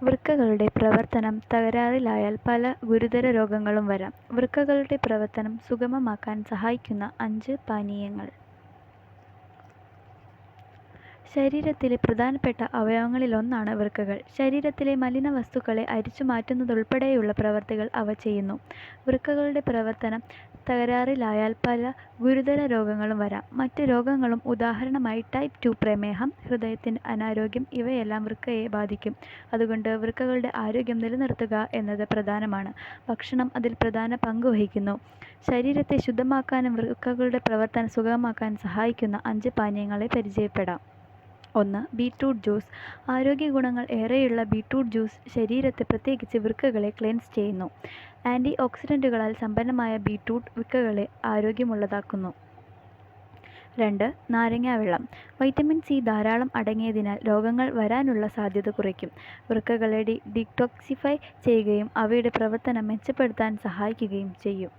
വൃക്കകളുടെ പ്രവർത്തനം തകരാറിലായാൽ പല ഗുരുതര രോഗങ്ങളും വരാം. വൃക്കകളുടെ പ്രവർത്തനം സുഗമമാക്കാൻ സഹായിക്കുന്ന അഞ്ച് പാനീയങ്ങൾ. ശരീരത്തിലെ പ്രധാനപ്പെട്ട അവയവങ്ങളിലൊന്നാണ് വൃക്കകൾ. ശരീരത്തിലെ മലിന വസ്തുക്കളെ മലിനവസ്തുക്കളെ അരിച്ചുമാറ്റുന്നതുൾപ്പെടെയുള്ള പ്രവൃത്തികൾ അവ ചെയ്യുന്നു. വൃക്കകളുടെ പ്രവർത്തനം തകരാറിലായാൽ പല ഗുരുതര രോഗങ്ങളും വരാം. മറ്റ് രോഗങ്ങളും ഉദാഹരണമായി ടൈപ്പ് ടു പ്രമേഹം, ഹൃദയത്തിന്റെ അനാരോഗ്യം ഇവയെല്ലാം വൃക്കയെ ബാധിക്കും. അതുകൊണ്ട് വൃക്കകളുടെ ആരോഗ്യം നിലനിർത്തുക എന്നത് പ്രധാനമാണ്. ഭക്ഷണം അതിൽ പ്രധാന പങ്ക് വഹിക്കുന്നു. ശരീരത്തെ ശുദ്ധമാക്കാനും വൃക്കകളുടെ പ്രവർത്തനം സുഗമമാക്കാനും സഹായിക്കുന്ന അഞ്ച് പാനീയങ്ങളെ പരിചയപ്പെടാം. ഒന്ന്. Beetroot juice. ആരോഗ്യ ഗുണങ്ങൾ ഏറെയുള്ള ബീറ്റ്റൂട്ട് ജ്യൂസ് ശരീരത്തെ പ്രത്യേകിച്ച് വൃക്കകളെ ക്ലെൻസ് ചെയ്യുന്നു. ആന്റി ഓക്സിഡന്റുകളാൽ സമ്പന്നമായ ബീറ്റ്റൂട്ട് വൃക്കകളെ ആരോഗ്യമുള്ളതാക്കുന്നു. രണ്ട്. നാരങ്ങാവെള്ളം. വൈറ്റമിൻ സി ധാരാളം അടങ്ങിയതിനാൽ രോഗങ്ങൾ വരാനുള്ള സാധ്യത കുറയ്ക്കും. വൃക്കകളെ ഡി ഡിറ്റോക്സിഫൈ ചെയ്യുകയും അവയുടെ പ്രവർത്തനം മെച്ചപ്പെടുത്താൻ സഹായിക്കുകയും ചെയ്യും.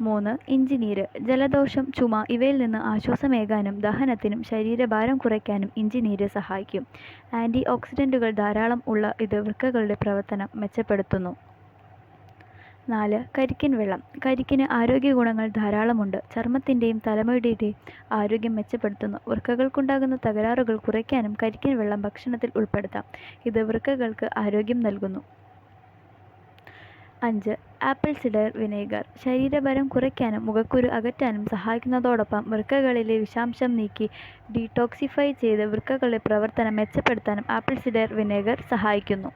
മൂന്ന്. ഇഞ്ചിനീര്. ജലദോഷം, ചുമ ഇവയിൽ നിന്ന് ആശ്വാസമേകാനും ദഹനത്തിനും ശരീരഭാരം കുറയ്ക്കാനും ഇഞ്ചിനീര് സഹായിക്കും. ആന്റി ഓക്സിഡന്റുകൾ ധാരാളം ഉള്ള ഇത് വൃക്കകളുടെ പ്രവർത്തനം മെച്ചപ്പെടുത്തുന്നു. നാല്. കരിക്കിൻ വെള്ളം. കരിക്കിന് ആരോഗ്യ ഗുണങ്ങൾ ധാരാളമുണ്ട്. ചർമ്മത്തിന്റെയും തലമുടിയുടെയും ആരോഗ്യം മെച്ചപ്പെടുത്തുന്നു. വൃക്കകൾക്കുണ്ടാകുന്ന തകരാറുകൾ കുറയ്ക്കാനും കരിക്കിൻ വെള്ളം ഭക്ഷണത്തിൽ ഉൾപ്പെടുത്താം. ഇത് വൃക്കകൾക്ക് ആരോഗ്യം നൽകുന്നു. അഞ്ച്. Apple cider vinegar. ശരീരഭാരം കുറയ്ക്കാനും മുഖക്കുരു അകറ്റാനും സഹായിക്കുന്നതോടൊപ്പം വൃക്കകളിലെ വിഷാംശം നീക്കി ഡീടോക്സിഫൈ ചെയ്ത് വൃക്കകളുടെ പ്രവർത്തനം മെച്ചപ്പെടുത്താനും ആപ്പിൾ സിഡർ വിനെഗർ സഹായിക്കുന്നു.